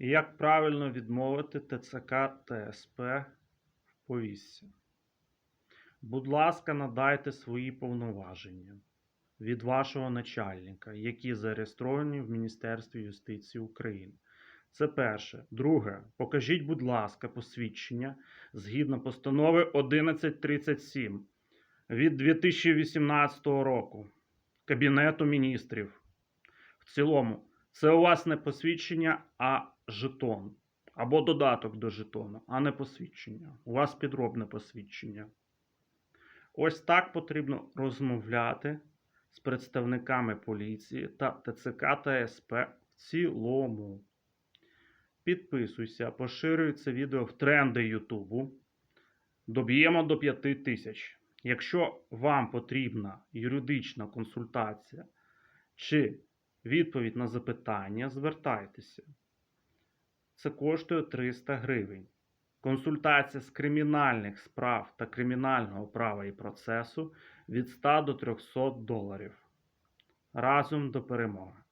Як правильно відмовити ТЦК ТСП в повісці? Будь ласка, надайте свої повноваження від вашого начальника, які зареєстровані в Міністерстві юстиції України. Це перше. Друге, покажіть, будь ласка, посвідчення згідно постанови 1137 від 2018 року Кабінету міністрів. В цілому, це у вас не посвідчення, а жетон. Або додаток до жетону, а не посвідчення. У вас підробне посвідчення. Ось так потрібно розмовляти з представниками поліції та ТЦК та СП в цілому. Підписуйся, поширюй це відео в тренди Ютубу. Доб'ємо до 5 тисяч. Якщо вам потрібна юридична консультація чи відповідь на запитання, звертайтеся. Це коштує 300 гривень. Консультація з кримінальних справ та кримінального права і процесу від 100 до 300 доларів. Разом до перемоги.